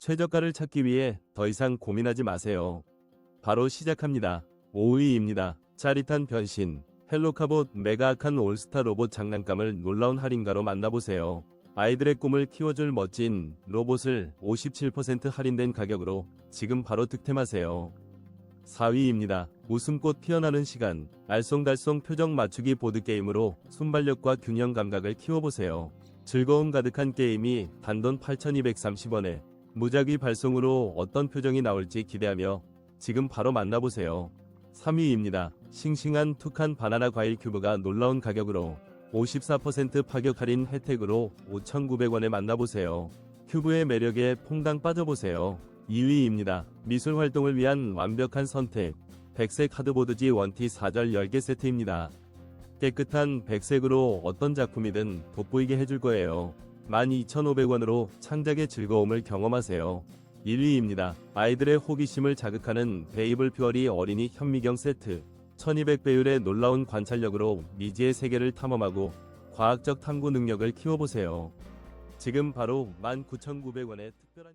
최저가를 찾기 위해 더 이상 고민하지 마세요. 바로 시작합니다. 5위입니다. 짜릿한 변신. 헬로카봇 메가악한 올스타 로봇 장난감을 놀라운 할인가로 만나보세요. 아이들의 꿈을 키워줄 멋진 로봇을 57% 할인된 가격으로 지금 바로 득템하세요. 4위입니다. 웃음꽃 피어나는 시간. 알쏭달쏭 표정 맞추기 보드게임으로 순발력과 균형 감각을 키워보세요. 즐거움 가득한 게임이 단돈 8,230원에 무작위 발송으로 어떤 표정이 나올지 기대하며 지금 바로 만나보세요. 3위입니다. 싱싱한 툭한 바나나 과일 큐브가 놀라운 가격으로 54% 파격 할인 혜택으로 5,900원에 만나보세요. 큐브의 매력에 퐁당 빠져보세요. 2위입니다. 미술 활동을 위한 완벽한 선택. 백색 하드보드지 원티 4절 10개 세트입니다. 깨끗한 백색으로 어떤 작품이든 돋보이게 해줄 거예요. 12,500원으로 창작의 즐거움을 경험하세요. 1위입니다. 아이들의 호기심을 자극하는 베이블 퓨어리 어린이 현미경 세트. 1200배율의 놀라운 관찰력으로 미지의 세계를 탐험하고 과학적 탐구 능력을 키워보세요. 지금 바로 19,900원의 특별한